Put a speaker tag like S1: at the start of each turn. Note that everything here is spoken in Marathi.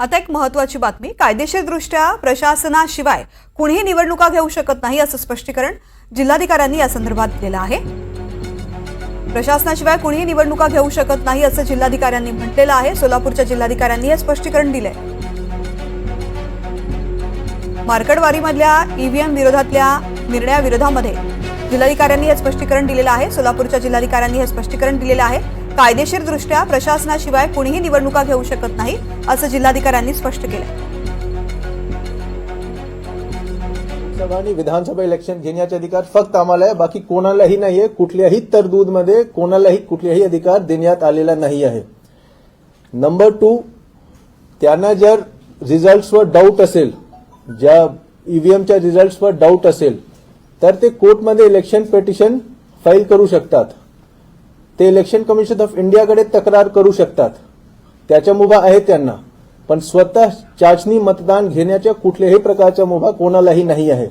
S1: आता एक महत्वाची बातमी. कायदेशीरदृष्ट्या प्रशासनाशिवाय कुणीही निवडणुका घेऊ शकत नाही असं स्पष्टीकरण जिल्हाधिकाऱ्यांनी या संदर्भात दिलेलं आहे. प्रशासनाशिवाय कुणीही निवडणुका घेऊ शकत नाही असं जिल्हाधिकाऱ्यांनी म्हटलेलं आहे. सोलापूरच्या जिल्हाधिकाऱ्यांनी हे स्पष्टीकरण दिलंय. मार्कडवारीमधल्या ईव्हीएम विरोधातल्या निर्णयाविरोधामध्ये जिल्हाधिकाऱ्यांनी हे स्पष्टीकरण दिलेलं आहे. सोलापूरच्या जिल्हाधिकाऱ्यांनी हे स्पष्टीकरण दिलेलं आहे. कायदेशीरदृष्ट्या प्रशासनाशिवाय कुणीही निवडणुका घेऊ शकत नाही असं जिल्हाधिकाऱ्यांनी स्पष्ट केलं
S2: आणि विधानसभा इलेक्शन घेण्याचे अधिकार फक्त आम्हाला आहे बाकी कोणालाही नाहीये. कुठल्याही तरतूदमध्ये कोणालाही कुठल्याही अधिकार देण्यात आलेला नाही आहे. नंबर टू त्यांना जर रिझल्ट्सवर डाऊट असेल ज्या ईव्हीएमच्या रिझल्ट्सवर डाऊट असेल तर ते कोर्टमध्ये इलेक्शन पेटिशन फाईल करू शकतात. ते इलेक्शन कमिशन ऑफ इंडियाकडे तक्रार करू शकतात. त्याच्या मुभा आहे त्यांना. पण स्वतः चाचणी मतदान घेण्याच्या कुठल्याही प्रकारचा मुभा कोणालाही नाही आहे.